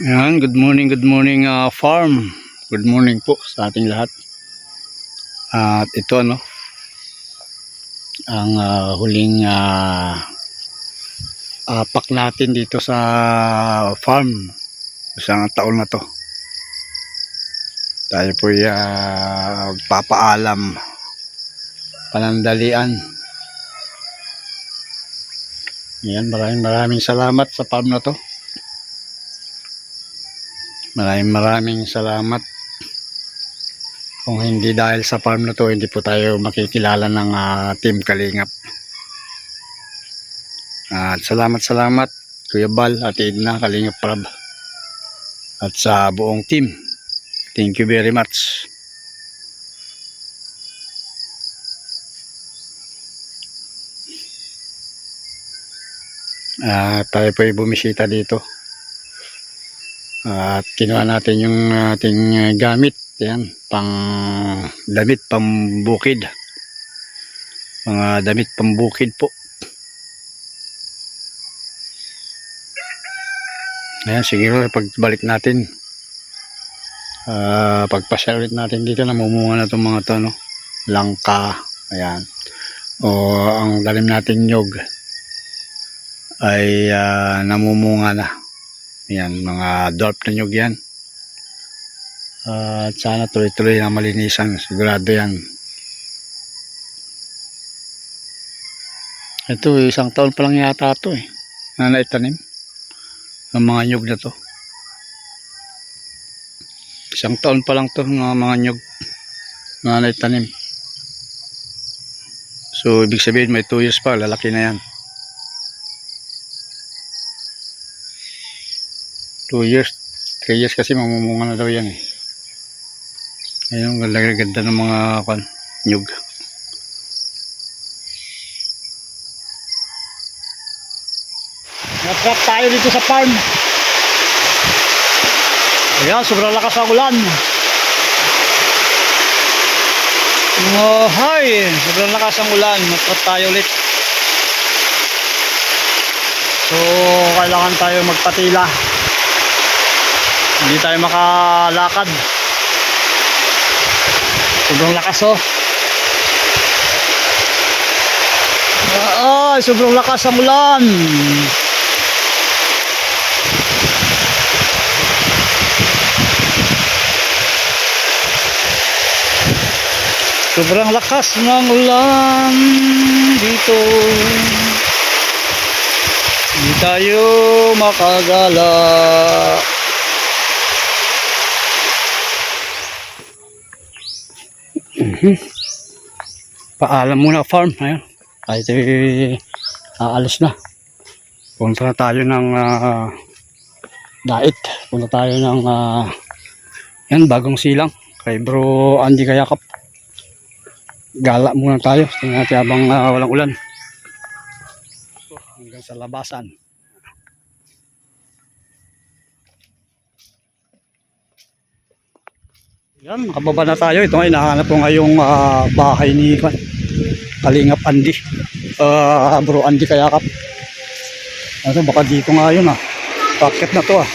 Yan, good morning, good morning uh, farm. Good morning po sa ating lahat. At ito ano, ang ah, huling uh, apak natin dito sa farm. Isang taon na to. Tayo po uh, papaalam panandalian. Yan, maraming maraming salamat sa farm na to. Maraming maraming salamat. Kung hindi dahil sa farm na to, hindi po tayo makikilala ng ah, Team Kalingap. At salamat salamat Kuya Bal at Edna Kalingap Prab. At sa buong team. Thank you very much. Ah, tayo po ay bumisita dito. At kinuha natin yung ating uh, gamit. Yan, pang damit pambukid. Mga damit pambukid po. Ayan, siguro pagbalik natin. ah pagpasyal ulit natin dito, namumunga na itong mga to, no? Langka. Ayan. O ang dalim nating nyog ay ah, namumunga na. Yan, mga dwarf na nyug yan. At sana tuloy-tuloy na malinisan. Sigurado yan. Ito, isang taon pa lang yata ito eh. Na naitanim. Ang mga nyug na to. Isang taon pa lang to ng mga nyug na naitanim. So, ibig sabihin may 2 years pa. Lalaki na yan. 2 years, 3 years kasi mamumunga na daw yan eh. Ayun, ganda, ganda ng mga kan, nyug. Natrap tayo dito sa farm. Ayan, sobrang lakas ang ulan. Oh, hi! Sobrang lakas ang ulan. Natrap tayo ulit. So, kailangan tayo magpatila hindi tayo makalakad. Sobrang lakas oh. Ay sobrang lakas ang ulan. Sobrang lakas ng ulan dito. Hindi tayo makagala Mhm. Paalam muna farm. Ayun. Kahit eh, aalis na. Punta na tayo ng ah, dait. Punta tayo ng ah, yan, bagong silang. Kay bro Andy Kayakap. Gala muna tayo. Tingnan natin habang ah, walang ulan. Hanggang sa labasan. Yan, makababa na tayo. Ito nga, hinahanap ko ngayong ah, bahay ni Kwan. Kalingap Andy. Ah, bro Andy Kayakap. Ano, baka dito nga yun ah. Paket na to ah.